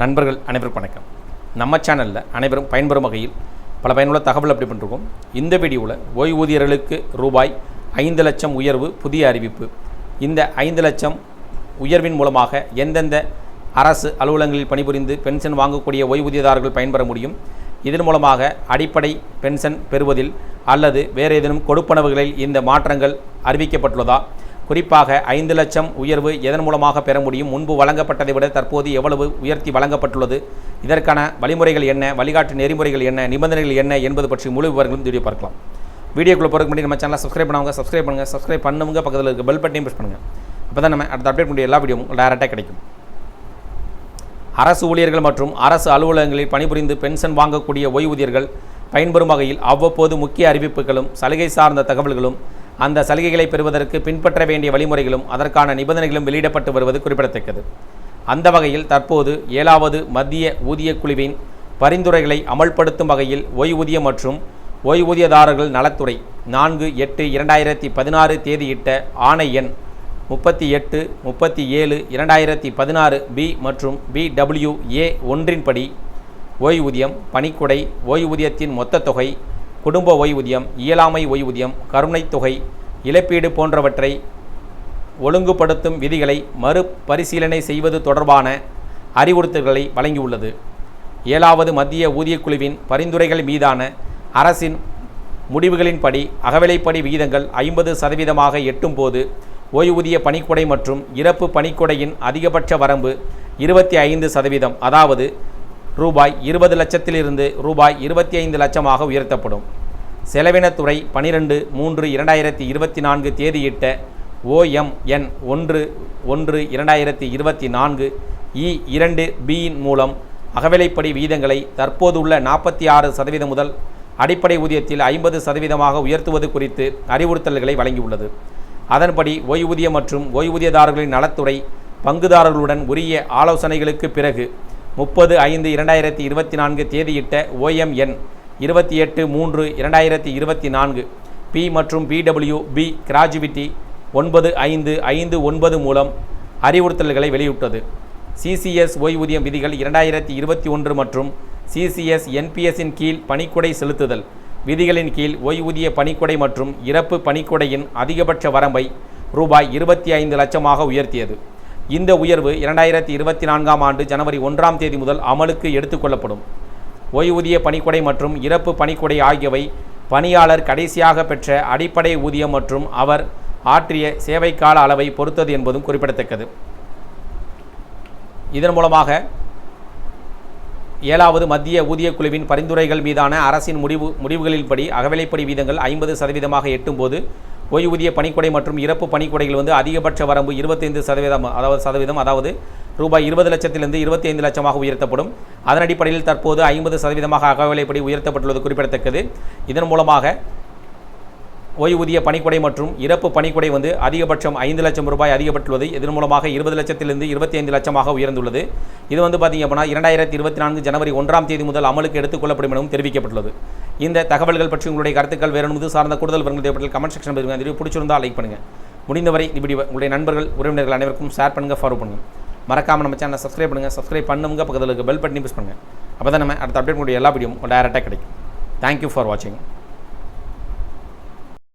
நண்பர்கள் அனைவருக்கும் வணக்கம். நம்ம சேனலில் அனைவரும் பயன்பெறும் வகையில் பல பயனுள்ள தகவல் அப்படி பண்ணிருக்கோம். இந்த வீடியோவில் ஓய்வூதியர்களுக்கு ரூபாய் ஐந்து லட்சம் உயர்வு புதிய அறிவிப்பு. இந்த ஐந்து லட்சம் உயர்வின் மூலமாக எந்தெந்த அரசு அலுவலகங்களில் பணிபுரிந்து பென்ஷன் வாங்கக்கூடிய ஓய்வூதியதாரர்கள் பயன்பெற முடியும்? இதன் மூலமாக அடிப்படை பென்ஷன் பெறுவதில் அல்லது வேறு ஏதேனும் கொடுப்பனவுகளில் இந்த மாற்றங்கள் அறிவிக்கப்பட்டுள்ளதா? குறிப்பாக ஐந்து லட்சம் உயர்வு எதன் மூலமாக பெற முடியும்? முன்பு வழங்கப்பட்டதை விட தற்போது எவ்வளவு உயர்த்தி வழங்கப்பட்டுள்ளது? இதற்கான வழிமுறைகள் என்ன? வழிகாட்டு நெறிமுறைகள் என்ன? நிபந்தனைகள் என்ன? என்பது பற்றி முழு விவரங்களும் வீடியோ பார்க்கலாம். வீடியோக்குள்ளே போகிறதுக்கு முன்னாடி நம்ம சேனலை சப்ஸ்கிரைப் பண்ணுவாங்க சப்ஸ்கிரைப் பண்ணுங்கள் சப்ஸ்கிரைப் பண்ணுங்க பக்கத்தில் இருக்க பெல் பட்டனையும் ப்ரெஸ் பண்ணுங்கள் அப்போ தான் நம்ம அடுத்த அப்டேட் பண்ணிய எல்லா வீடியோவும் டேரெக்டாக கிடைக்கும். அரசு ஊழியர்கள் மற்றும் அரசு அலுவலகங்களில் பணிபுரிந்து பென்ஷன் வாங்கக்கூடிய ஓய்வூதியர்கள் பயன்பெறும் வகையில் அவ்வப்போது முக்கிய அறிவிப்புகளும் சலுகை சார்ந்த தகவல்களும் அந்த சலுகைகளை பெறுவதற்கு பின்பற்ற வேண்டிய வழிமுறைகளும் அதற்கான நிபந்தனைகளும் வெளியிடப்பட்டு வருவது குறிப்பிடத்தக்கது. அந்த வகையில் தற்போது ஏழாவது மத்திய ஊதியக் குழுவின் பரிந்துரைகளை அமல்படுத்தும் வகையில் ஓய்வூதிய மற்றும் ஓய்வூதியதாரர்கள் நலத்துறை நான்கு எட்டு இரண்டாயிரத்தி பதினாறு தேதியிட்ட ஆணை எண் முப்பத்தி எட்டு முப்பத்தி ஏழு இரண்டாயிரத்தி பதினாறு பி மற்றும் பிடபிள்யூஏ ஏ ஒன்றின்படி ஓய்வூதியம் பணிக்குடை ஓய்வூதியத்தின் மொத்த தொகை குடும்ப ஓய்வூதியம் இயலாமை ஓய்வூதியம் கருணைத்தொகை இழப்பீடு போன்றவற்றை ஒழுங்குபடுத்தும் விதிகளை மறுபரிசீலனை செய்வது தொடர்பான அறிவுறுத்தல்களை வழங்கியுள்ளது. ஏழாவது மத்திய ஊதியக்குழுவின் பரிந்துரைகள் மீதான அரசின் முடிவுகளின்படி அகவிலைப்படி விகிதங்கள் ஐம்பது சதவீதமாக எட்டும்போது ஓய்வூதிய பணிக்கொடை மற்றும் இறப்பு பணிக்கொடையின் அதிகபட்ச வரம்பு இருபத்தி ஐந்து சதவீதம் அதாவது ரூபாய் இருபது லட்சத்திலிருந்து ரூபாய் இருபத்தி ஐந்து லட்சமாக உயர்த்தப்படும். செலவினத்துறை பனிரெண்டு மூன்று இரண்டாயிரத்தி இருபத்தி நான்கு தேதியிட்ட ஓஎம்என் ஒன்று ஒன்று இரண்டாயிரத்தி இருபத்தி நான்கு இ இரண்டு பியின் மூலம் அகவிலைப்படி விகிதங்களை தற்போதுள்ள நாற்பத்தி ஆறு சதவீதம் முதல் அடிப்படை ஊதியத்தில் ஐம்பது சதவீதமாக உயர்த்துவது குறித்து அறிவுறுத்தல்களை வழங்கியுள்ளது. அதன்படி ஓய்வூதிய மற்றும் ஓய்வூதியதாரர்களின் நலத்துறை பங்குதாரர்களுடன் உரிய ஆலோசனைகளுக்கு பிறகு முப்பது ஐந்து இரண்டாயிரத்தி இருபத்தி நான்கு தேதியிட்ட ஓஎம்என் இருபத்தி எட்டு மூன்று இரண்டாயிரத்தி இருபத்தி நான்கு. பி மற்றும் பிடபிள்யூ பி கிராஜுவிட்டி ஒன்பது ஐந்து ஐந்து ஒன்பது மூலம் அறிவுறுத்தல்களை வெளியிட்டது. சிசிஎஸ் ஓய்வூதியம் விதிகள் இரண்டாயிரத்தி இருபத்தி ஒன்று மற்றும் சிசிஎஸ் என்பிஎஸ்ஸின் கீழ் பணிக்கொடை செலுத்துதல். விதிகளின் கீழ் ஓய்வூதிய பணிக்கொடை மற்றும் இறப்பு பணிக்கொடையின் அதிகபட்ச வரம்பை ரூபாய் இருபத்தி ஐந்து லட்சமாக உயர்த்தியது. இந்த உயர்வு இரண்டாயிரத்தி இருபத்தி நான்காம் ஆண்டு ஜனவரி ஒன்றாம் தேதி முதல் அமலுக்கு எடுத்துக்கொள்ளப்படும் ஓய்வூதிய பணிக்கொடை மற்றும் இறப்பு பணிக்கொடை ஆகியவை பணியாளர் கடைசியாக பெற்ற அடிப்படை ஊதியம் மற்றும் அவர் ஆற்றிய சேவைக்கால அளவை பொறுத்தது என்பதும் குறிப்பிடத்தக்கது. இதன் மூலமாக ஏழாவது மத்திய ஊதிய குழுவின் பரிந்துரைகள் மீதான அரசின் முடிவு முடிவுகளின்படி அகவிலைப்படி வீதங்கள் ஐம்பது சதவீதமாக எட்டும்போது ஓய்வூதிய பணிக்கொடை மற்றும் இறப்பு பணிக்கொடைகள் வந்து அதிகபட்ச வரம்பு இருபத்தைந்து சதவீதம் அதாவது சதவீதம் அதாவது ரூபாய் இருபது லட்சத்திலிருந்து இருபத்தி ஐந்து லட்சமாக உயர்த்தப்படும். அதன் அடிப்படையில் தற்போது ஐம்பது சதவீதமாக அகவிலைப்படி உயர்த்தப்பட்டுள்ளது குறிப்பிடத்தக்கது. இதன் மூலமாக ஓய்வூதிய பணிக்கொடை மற்றும் இறப்பு பணிக்கொடை வந்து அதிகபட்சம் ஐந்து லட்சம் ரூபாய் அதிகப்பட்டுள்ளது. இதன் மூலமாக இருபது லட்சத்திலிருந்து இருபத்தி ஐந்து லட்சமாக உயர்ந்துள்ளது. இது வந்து பார்த்திங்க அப்படின்னா இரண்டாயிரத்தி இருபத்தி நான்கு ஜனவரி ஒன்றாம் தேதி முதல் அமலுக்கு எடுத்துக்கொள்ளப்படும் எனவும் தெரிவிக்கப்பட்டுள்ளது. இந்த தகவல்கள் பற்றி உங்களுடைய கருத்துக்கள் வேறு முது சார்ந்த கூடுதல் விவரங்கள் தேவைப்பட்டால் கமெண்ட் செக்ஷன் பதிவு பிடிச்சிருந்தால் லைக் பண்ணுங்கள் முடிந்தவரை இப்படி உங்களுடைய நண்பர்கள் உறவினர்கள் அனைவருக்கும் ஷேர் பண்ணுங்கள் ஃபாலோ பண்ணுங்கள் மறக்காமல் நம்ம சேனலை சப்ஸ்கிரைப் பண்ணுங்கள் சப்ஸ்கிரைப் பண்ணுங்க பக்கத்தில் இருக்க பெல் பட்டனி ப்ரெஸ் பண்ணுங்கள் அப்போ தான் நம்ம அடுத்த அப்டேட் கூடிய எல்லா வீடியோவும் டேரெக்டாக கிடைக்கும். தேங்க்யூ ஃபார் வாட்சிங்